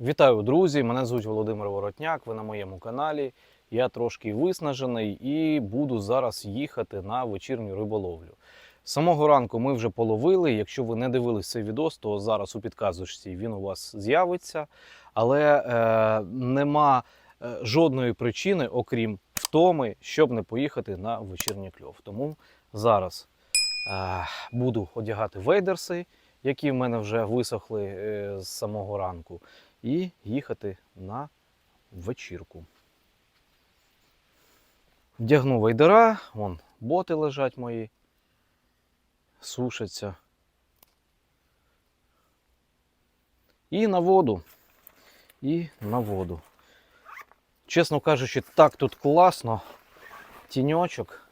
Вітаю, друзі! Мене звуть Володимир Воротняк. Ви на моєму каналі. Я трошки виснажений і буду зараз їхати на вечірню риболовлю. З самого ранку ми вже половили. Якщо ви не дивились цей відос, то зараз у підказочці він у вас з'явиться. Але е, нема е, жодної причини, окрім втоми, щоб не поїхати на вечірній кльов. Тому зараз е, буду одягати вейдерси, які в мене вже висохли е, з самого ранку і їхати на вечірку. Вдягну вейдера, вон боти лежать мої, сушаться. І на воду. І на воду. Чесно кажучи, так тут класно. Тіньочок.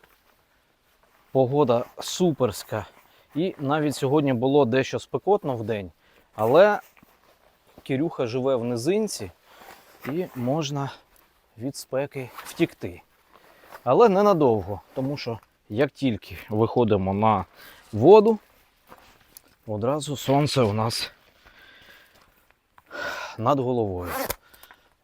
Погода суперська. І навіть сьогодні було дещо спекотно в день, але Кирюха живе в низинці і можна від спеки втікти. Але ненадовго, тому що як тільки виходимо на воду, одразу сонце у нас над головою.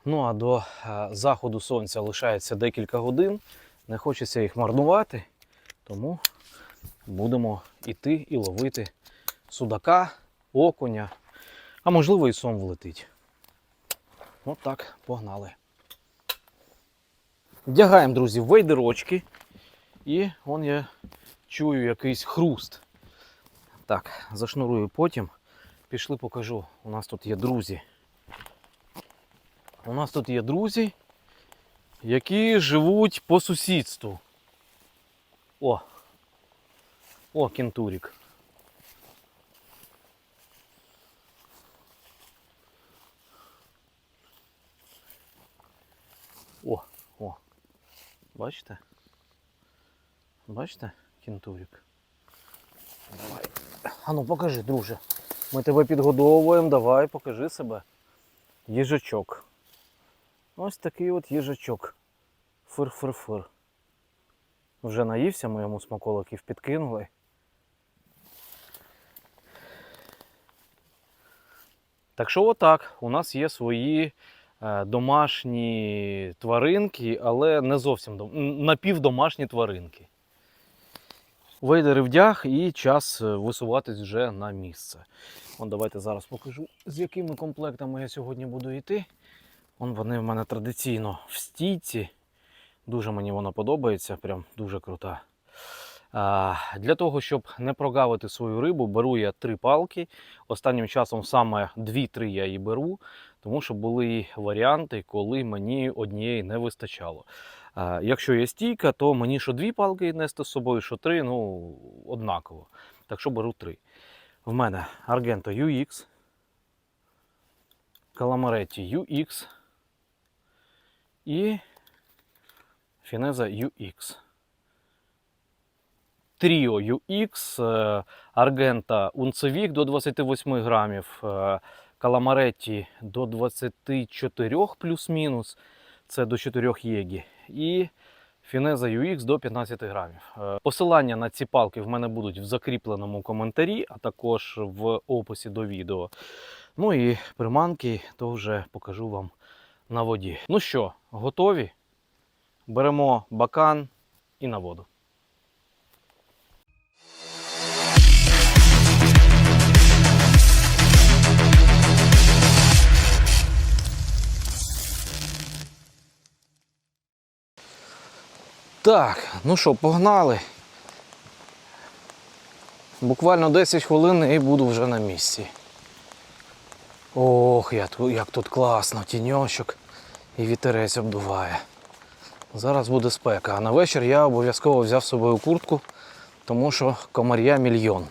Ну а до е, заходу сонця лишається декілька годин. Не хочеться їх марнувати, тому будемо йти і ловити судака, окуня, а можливо і сом влетить. От так, погнали. Вдягаємо, друзі, вейдерочки. І он я чую якийсь хруст. Так, зашнурую потім. Пішли покажу. У нас тут є друзі. У нас тут є друзі, які живуть по сусідству. О! О, кентурік. О, о. Бачите? Бачите, кентурик? Давай. А ну покажи, друже. Ми тебе підгодовуємо, давай, покажи себе. Їжачок. Ось такий от їжачок. Фир-фир-фир. Вже наївся, ми йому смаколиків підкинули. Так що отак, у нас є свої домашні тваринки, але не зовсім дом... напівдомашні тваринки. Вейдери вдяг і час е, висуватись вже на місце. От давайте зараз покажу, з якими комплектами я сьогодні буду йти. Вон вони в мене традиційно в стійці. Дуже мені вона подобається, прям дуже крута. А, для того, щоб не прогавити свою рибу, беру я три палки. Останнім часом саме 2-3 я її беру, тому що були варіанти, коли мені однієї не вистачало. Якщо є стійка, то мені що дві палки нести з собою, що три, ну, однаково. Так що беру три. В мене Argento UX, Calamaretti UX і Fineza UX. Тріо UX, е, Аргента Унцевік до 28 грамів, Каламаретті до 24 плюс-мінус, це до 4 єгі. І Фінеза UX до 15 грамів. Е, Посилання на ці палки в мене будуть в закріпленому коментарі, а також в описі до відео. Ну і приманки то вже покажу вам на воді. Ну що, готові? Беремо бакан і на воду. Так, ну що, погнали. Буквально 10 хвилин і буду вже на місці. Ох, як тут, класно, тіньочок і вітерець обдуває. Зараз буде спека, а на вечір я обов'язково взяв з собою куртку, тому що комар'я мільйон.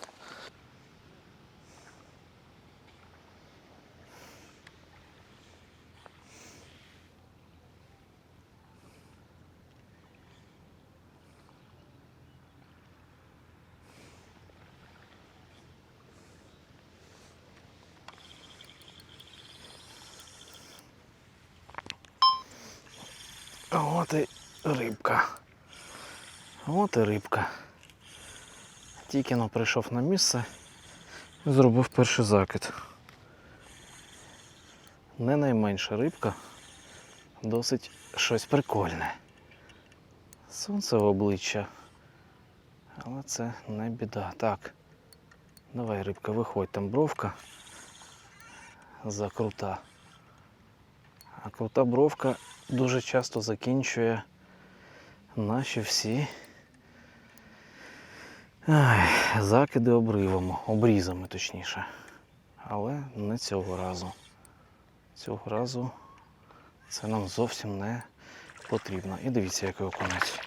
От і рибка. От і рибка. Тільки прийшов на місце і зробив перший закид. Не найменша рибка. Досить щось прикольне. Сонце в обличчя. Але це не біда. Так. Давай, рибка, виходь, там бровка закрута. А крута бровка дуже часто закінчує наші всі ай, закиди обривами, обрізами точніше. Але не цього разу. Цього разу це нам зовсім не потрібно. І дивіться, який окунець.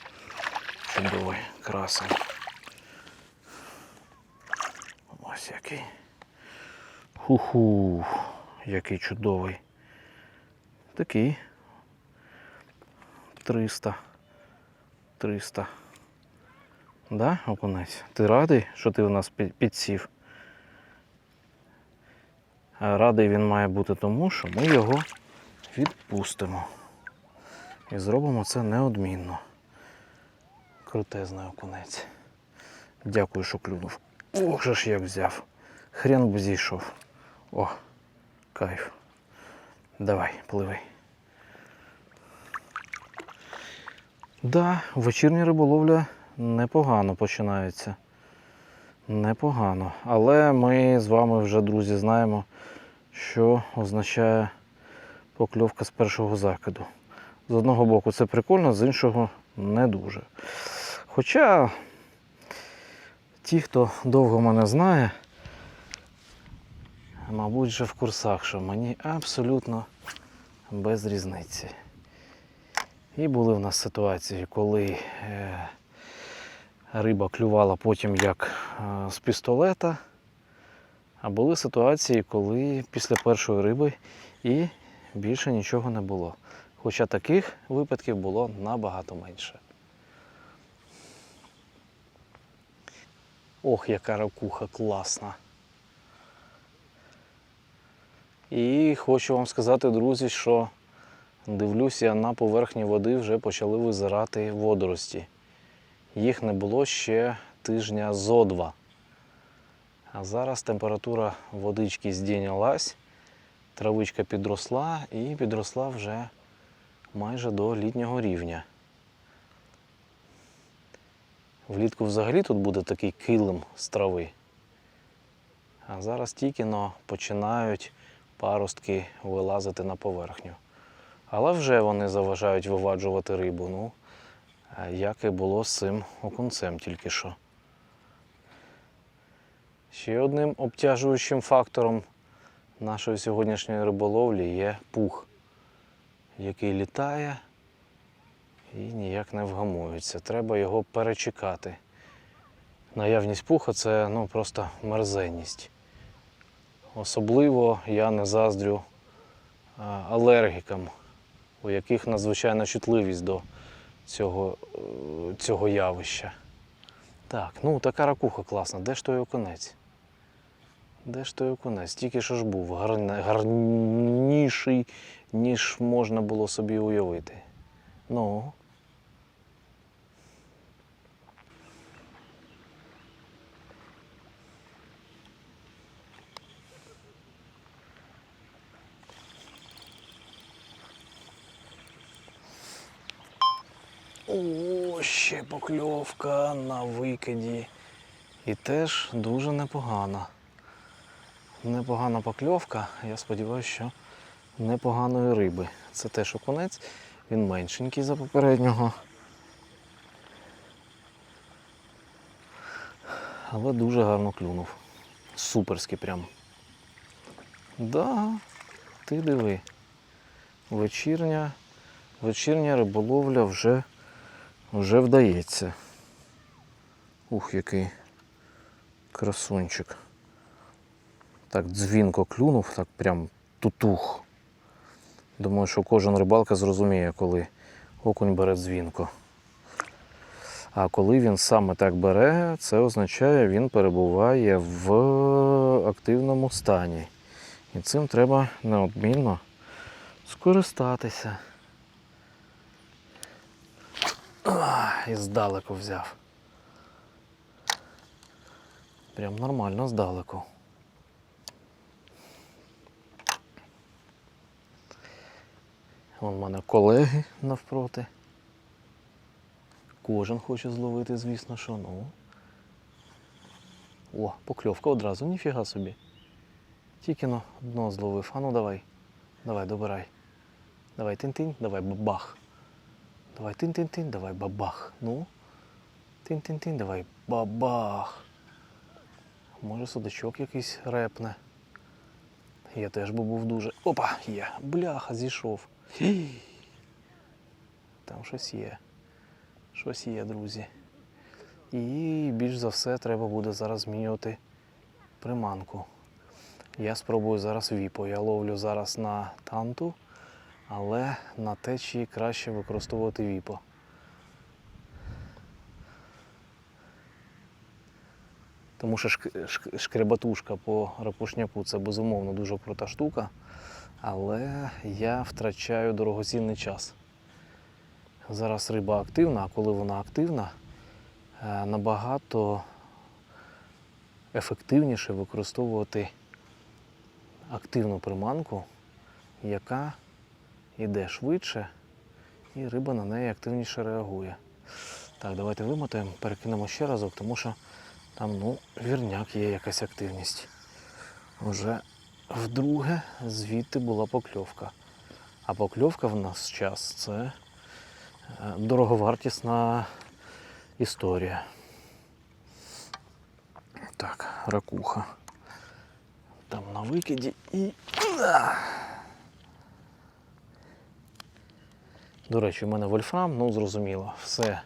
Чудовий, красень. Ось який. Ху-ху, який чудовий. Такий. 300. 300. Да, окунець? Ти радий, що ти у нас підсів? Радий він має бути тому, що ми його відпустимо. І зробимо це неодмінно. Крутезний окунець. Дякую, що клюнув. Ох же ж як взяв. Хрен би зійшов. О, кайф. Давай, пливи. Да, вечірня риболовля непогано починається. Непогано. Але ми з вами вже, друзі, знаємо, що означає покльовка з першого закиду. З одного боку це прикольно, з іншого не дуже. Хоча ті, хто довго мене знає, мабуть, вже в курсах, що мені абсолютно без різниці. І були в нас ситуації, коли е, риба клювала потім як е, з пістолета. А були ситуації, коли після першої риби і більше нічого не було. Хоча таких випадків було набагато менше. Ох, яка ракуха класна. І хочу вам сказати, друзі, що дивлюся, на поверхні води вже почали визирати водорості. Їх не було ще тижня зо два. А зараз температура водички здійнялась, травичка підросла і підросла вже майже до літнього рівня. Влітку взагалі тут буде такий килим з трави. А зараз тільки но починають паростки вилазити на поверхню. Але вже вони заважають виваджувати рибу. Ну, як і було з цим окунцем тільки що. Ще одним обтяжуючим фактором нашої сьогоднішньої риболовлі є пух, який літає і ніяк не вгамується. Треба його перечекати. Наявність пуха це ну, просто мерзенність. Особливо я не заздрю алергікам, у яких надзвичайна чутливість до цього, е, цього явища. Так, ну така ракуха класна. Де ж той оконець? Де ж той оконець? Тільки що ж був гарніший, ніж можна було собі уявити. Ну. О, ще покльовка на викиді. І теж дуже непогана. Непогана покльовка. Я сподіваюся, що непоганої риби. Це теж окунець. Він меншенький за попереднього. Але дуже гарно клюнув. Суперський прям. Да, ти диви. Вечірня, вечірня риболовля вже, вже вдається. Ух, який красунчик. Так дзвінко клюнув, так прям тутух. Думаю, що кожен рибалка зрозуміє, коли окунь бере дзвінко. А коли він саме так бере, це означає, він перебуває в активному стані. І цим треба неодмінно скористатися. А, і здалеку взяв. Прям нормально здалеку. Вон в мене колеги навпроти. Кожен хоче зловити, звісно, що ну. О, покльовка одразу, ніфіга собі. Тільки но дно зловив. А ну давай. Давай, добирай. Давай тин-тин, давай бабах. Давай тин-тин-тин, давай бабах. Ну. Тин-тин-тин, давай бабах. Може судачок якийсь репне. Я теж би був дуже. Опа, є. Бляха, зійшов. Там щось є. Щось є, друзі. І більш за все треба буде зараз змінювати приманку. Я спробую зараз віпо. Я ловлю зараз на танту, але на течії краще використовувати віпо. Тому що шк- шк- шкребатушка по рапушняку це безумовно дуже крута штука, але я втрачаю дорогоцінний час. Зараз риба активна, а коли вона активна, е, набагато ефективніше використовувати активну приманку, яка йде швидше, і риба на неї активніше реагує. Так, давайте вимотаємо, перекинемо ще разок, тому що там, ну, вірняк є якась активність. Вже вдруге звідти була покльовка. А покльовка в нас час це е, дороговартісна історія. Так, ракуха. Там на викиді і. До речі, у мене вольфрам, ну зрозуміло, все,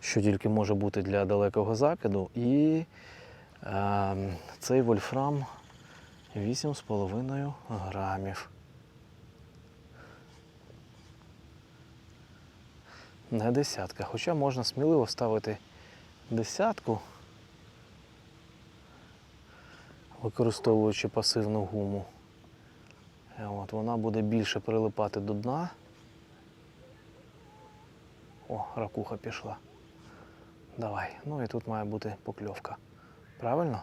що тільки може бути для далекого закиду. І е, цей вольфрам 8,5 грамів. Не десятка. Хоча можна сміливо ставити десятку, використовуючи пасивну гуму. Е, От, вона буде більше прилипати до дна. О, ракуха пішла. Давай. Ну і тут має бути покльовка. Правильно?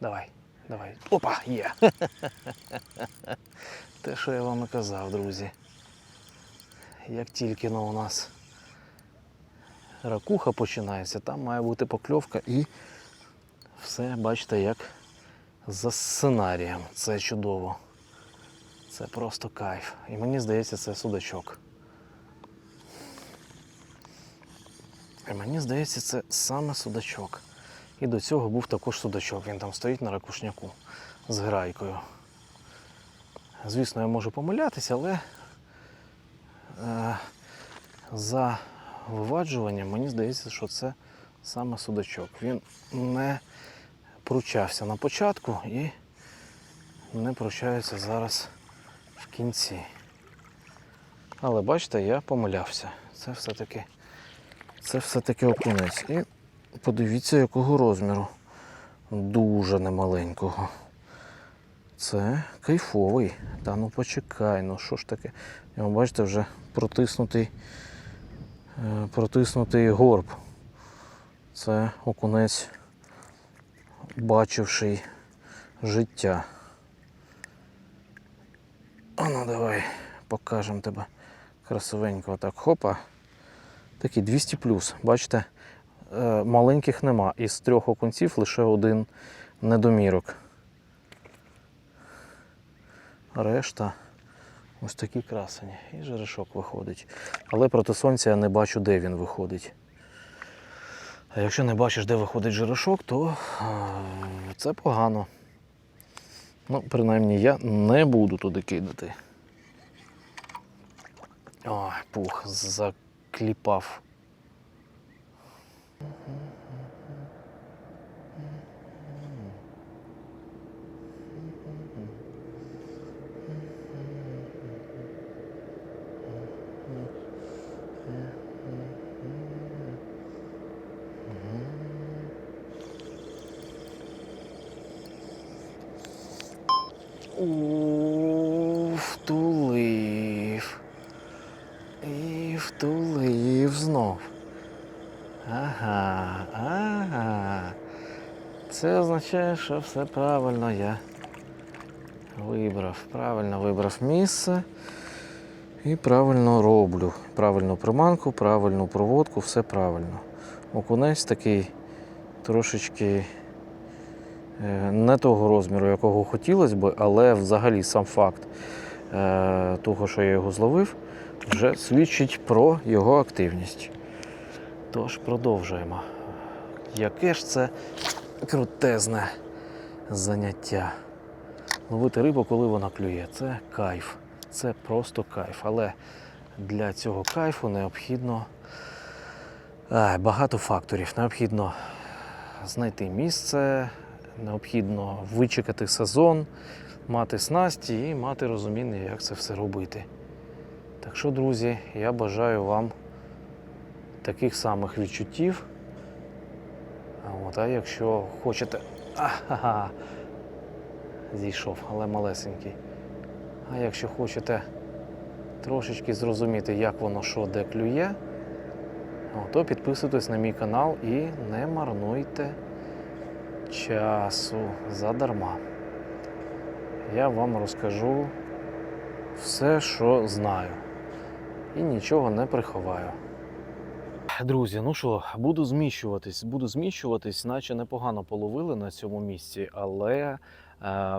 Давай, давай. Опа, є. Те, що я вам і казав, друзі. Як тільки ну, у нас ракуха починається, там має бути покльовка і все, бачите, як за сценарієм. Це чудово. Це просто кайф. І мені здається, це судачок. Мені здається, це саме судачок. І до цього був також судачок. Він там стоїть на ракушняку з грайкою. Звісно, я можу помилятися, але е, за виваджуванням мені здається, що це саме судачок. Він не пручався на початку і не пручається зараз в кінці. Але бачите, я помилявся. Це все-таки це все-таки окунець. І подивіться, якого розміру. Дуже немаленького. Це кайфовий. Та ну почекай, ну що ж таке? Його, бачите, вже протиснутий, е, протиснутий горб. Це окунець, бачивший життя. А ну давай покажемо тебе красивенько. Так, хопа. Такий 200 плюс. Бачите, е, маленьких нема. Із трьох окунців лише один недомірок. Решта ось такі красені. І жерешок виходить. Але проти сонця я не бачу, де він виходить. А якщо не бачиш, де виходить жерешок, то е, це погано. Ну, принаймні я не буду туди кидати. Ой, пух, закліпав. У, втулив. І втулив знов. Ага. Це означає, що все правильно я вибрав. Правильно вибрав місце. І правильно роблю. Правильну приманку, правильну проводку, все правильно. Окунець такий трошечки е, не того розміру, якого хотілося б, але взагалі сам факт е, того, що я його зловив, вже свідчить про його активність. Тож продовжуємо. Яке ж це крутезне заняття. Ловити рибу, коли вона клює, це кайф. Це просто кайф. Але для цього кайфу необхідно е, багато факторів. Необхідно знайти місце, необхідно вичекати сезон, мати снасті і мати розуміння, як це все робити. Так що, друзі, я бажаю вам таких самих відчуттів. От, а якщо хочете. Ага, зійшов, але малесенький. А якщо хочете трошечки зрозуміти, як воно що де клює, то підписуйтесь на мій канал і не марнуйте часу задарма. Я вам розкажу все, що знаю. І нічого не приховаю. Друзі, ну що, буду зміщуватись, буду зміщуватись, наче непогано половили на цьому місці, але е,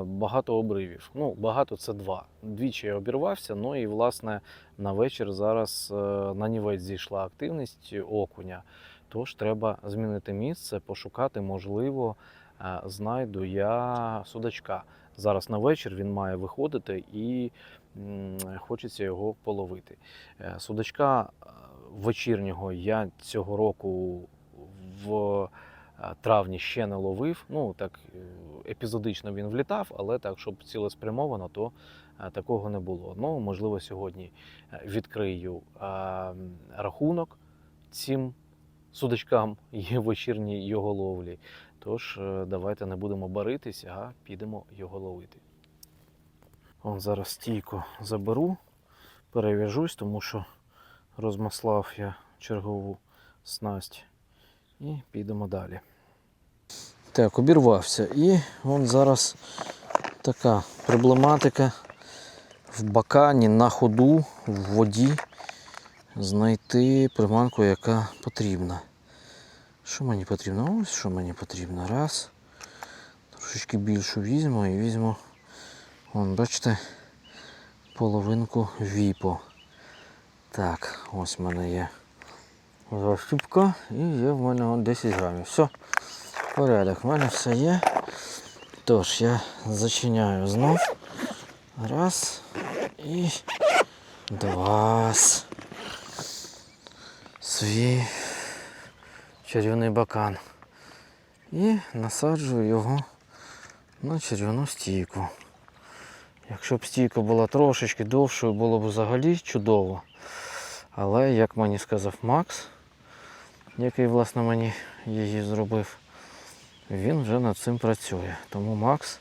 багато обривів. Ну, багато це два. Двічі я обірвався. Ну і власне на вечір зараз е, на нівець зійшла активність окуня. Тож треба змінити місце, пошукати, можливо, е, знайду я судачка. Зараз на вечір він має виходити і хочеться його половити. Судачка вечірнього я цього року в е, травні ще не ловив. Ну так е, епізодично він влітав, але так, щоб цілеспрямовано, то е, такого не було. Ну, можливо, сьогодні відкрию рахунок цим судачкам є вечірній його ловлі. Тож давайте не будемо баритись, а підемо його ловити. Он зараз стійку заберу, перев'яжусь, тому що розмаслав я чергову снасть. І підемо далі. Так, обірвався. І вон зараз така проблематика в бакані на ходу, в воді знайти приманку, яка потрібна. Що мені потрібно? Ось що мені потрібно. Раз. Трошечки більшу візьму і візьму, вон, бачите, половинку віпо. Так, ось в мене є защіпка і є в мене 10 грамів. Все, порядок, в мене все є. Тож я зачиняю знов. Раз і два. Свій чарівний бакан. І насаджую його на червону стійку. Якщо б стійка була трошечки довшою, було б взагалі чудово. Але, як мені сказав Макс, який власне мені її зробив, він вже над цим працює. Тому Макс,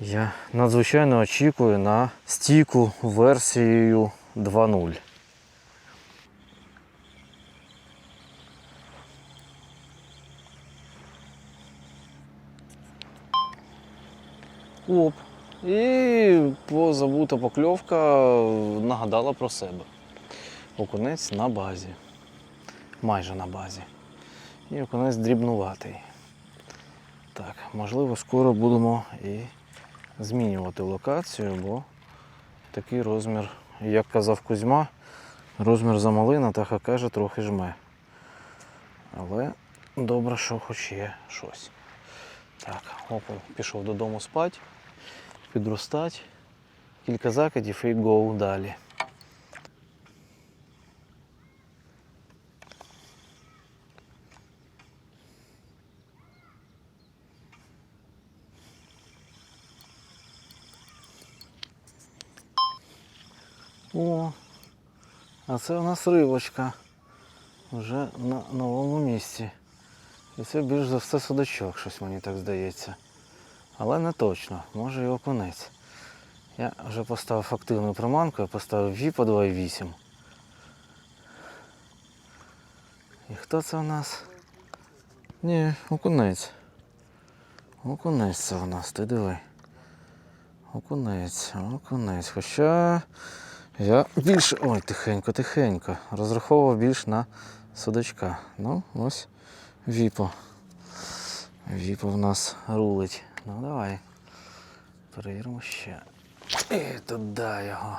я надзвичайно очікую на стійку версією 2.0. Оп. І позабута покльовка нагадала про себе. Окунець на базі. Майже на базі. І окунець дрібнуватий. Так, можливо, скоро будемо і змінювати локацію, бо такий розмір, як казав Кузьма, розмір замалий, Натаха каже, трохи жме. Але добре, що хоч є щось. Так, окунь пішов додому спати, підростати, кілька закидів і гоу далі. О, а це у нас рибочка вже на новому місці. І це більш за все судачок, щось мені так здається. Але не точно, може і окунець. Я вже поставив активну приманку, я поставив ві по 2,8. І хто це у нас? Ні, окунець. Окунець це у нас, ти диви. Окунець, окунець. Хоча Я більше. Ой, тихенько, тихенько. Розраховував більш на судачка. Ну, ось Віпо. Віпо в нас рулить. Ну давай. Перевіримо ще. І туди його.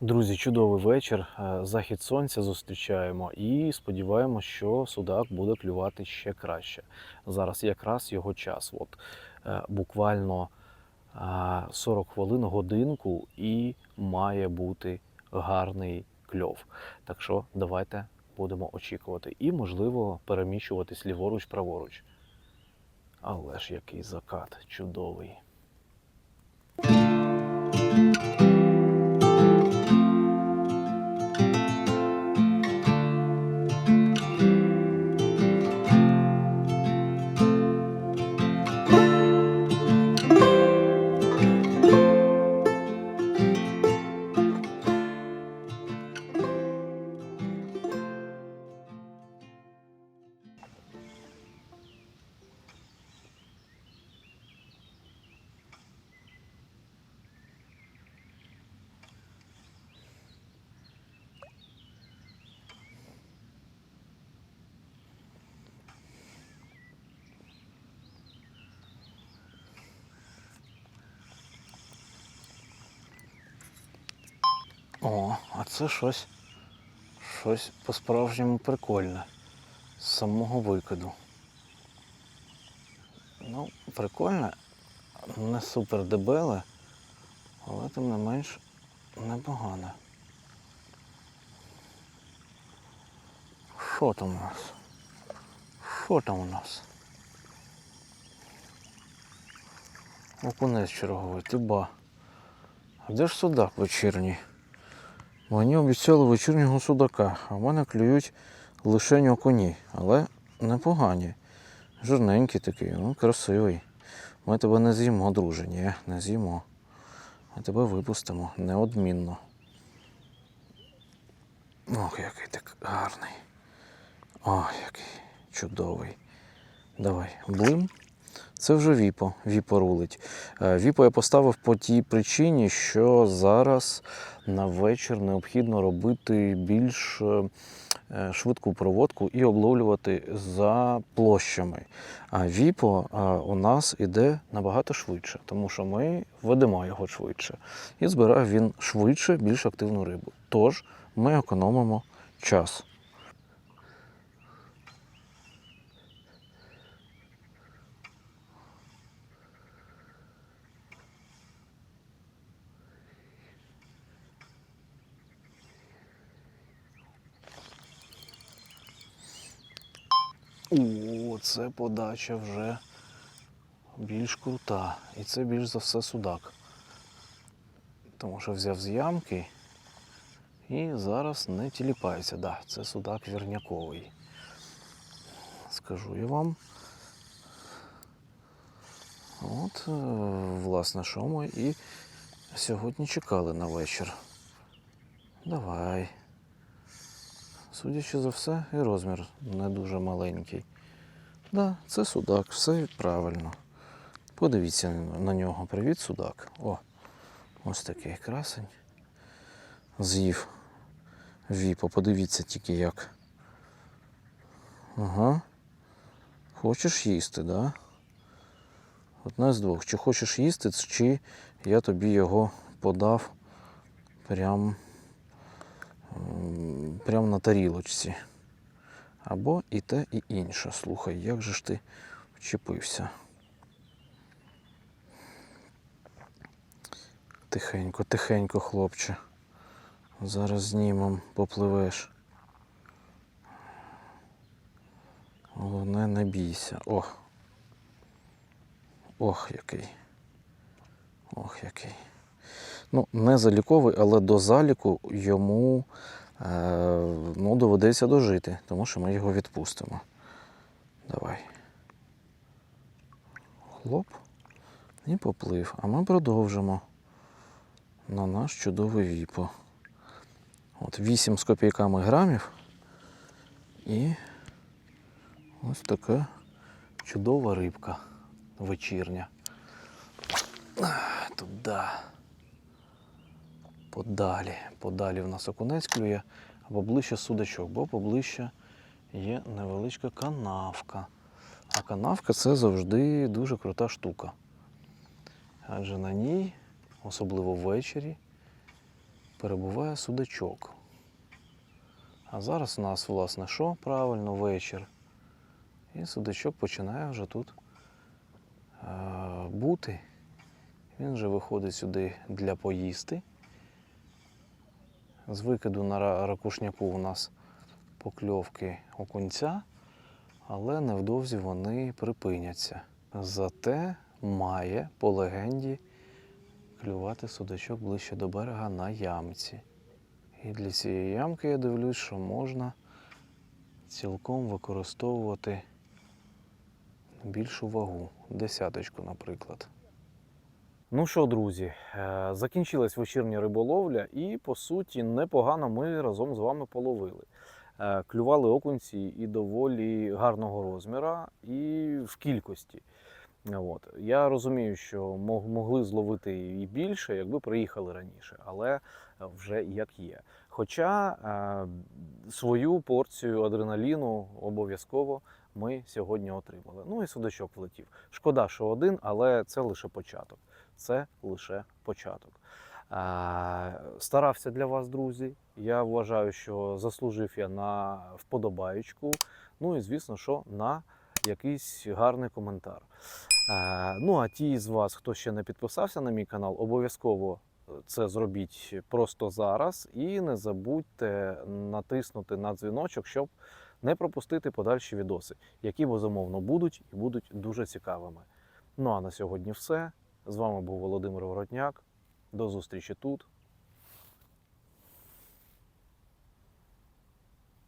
Друзі, чудовий вечір. Е, Захід сонця зустрічаємо і сподіваємось, що судак буде клювати ще краще. Зараз якраз його час. От е, буквально 40 хвилин, годинку, і має бути гарний кльов. Так що давайте будемо очікувати. І, можливо, переміщуватись ліворуч, праворуч. Але ж який закат чудовий. О, а це щось. Щось по-справжньому прикольне. З самого викиду. Ну, прикольне, не супер дебеле, але тим не менш непогане. Що там у нас? Що там у нас? Окунець черговий, ти ба. А де ж судак вечірній? Мені обіцяли вечірнього судака, а в мене клюють лишень окуні, але непогані. Жирненький такий, ну красивий. Ми тебе не з'їмо, друже, ні, не з'їмо. Ми тебе випустимо неодмінно. Ох, який так гарний. Ох, який чудовий. Давай, блим. Це вже Віпо, Віпо рулить. Е, Віпо я поставив по тій причині, що зараз на вечір необхідно робити більш е, е, швидку проводку і обловлювати за площами. А Віпо е, у нас іде набагато швидше, тому що ми ведемо його швидше. І збирає він швидше, більш активну рибу. Тож ми економимо час. О, це подача вже більш крута. І це більш за все судак. Тому що взяв з ямки і зараз не тіліпається. Да, це судак вірняковий. Скажу я вам. От, е, власне, що ми і сьогодні чекали на вечір. Давай. Судячи за все, і розмір не дуже маленький. Да, це судак, все правильно. Подивіться на нього. Привіт, судак. О, ось такий красень. З'їв віпо, подивіться тільки як. Ага. Хочеш їсти, да? Одне з двох. Чи хочеш їсти, чи я тобі його подав прям прямо на тарілочці. Або і те, і інше. Слухай, як же ж ти вчепився? Тихенько, тихенько, хлопче. Зараз знімем, попливеш. Головне, не бійся. Ох. Ох, який. Ох, який. Ну, не заліковий, але до заліку йому е, ну, доведеться дожити, тому що ми його відпустимо. Давай. Хлоп. І поплив. А ми продовжимо на наш чудовий віпо. От 8 з копійками грамів. І ось така чудова рибка вечірня. Туди. Подалі. Подалі в нас окунець клює, а поближче судачок, бо поближче є невеличка канавка. А канавка це завжди дуже крута штука. Адже на ній, особливо ввечері, перебуває судачок. А зараз у нас, власне, що? Правильно, вечір. І судачок починає вже тут е, бути. Він вже виходить сюди для поїсти. З викиду на ракушняку у нас покльовки окунця, але невдовзі вони припиняться. Зате має по легенді клювати судачок ближче до берега на ямці. І для цієї ямки я дивлюсь, що можна цілком використовувати більшу вагу, десяточку, наприклад. Ну що, друзі, е, закінчилась вечірня риболовля, і по суті непогано ми разом з вами половили. Е, Клювали окунці і доволі гарного розміра, і в кількості. От. Я розумію, що могли зловити і більше, якби приїхали раніше, але вже як є. Хоча е, свою порцію адреналіну обов'язково ми сьогодні отримали. Ну і судачок влетів. Шкода, що один, але це лише початок. Це лише початок. Старався для вас, друзі. Я вважаю, що заслужив я на вподобаючку. Ну і звісно, що на якийсь гарний коментар. Ну а ті з вас, хто ще не підписався на мій канал, обов'язково це зробіть просто зараз. І не забудьте натиснути на дзвіночок, щоб не пропустити подальші відоси, які безумовно будуть і будуть дуже цікавими. Ну а на сьогодні все. З вами був Володимир Воротняк. До зустрічі тут,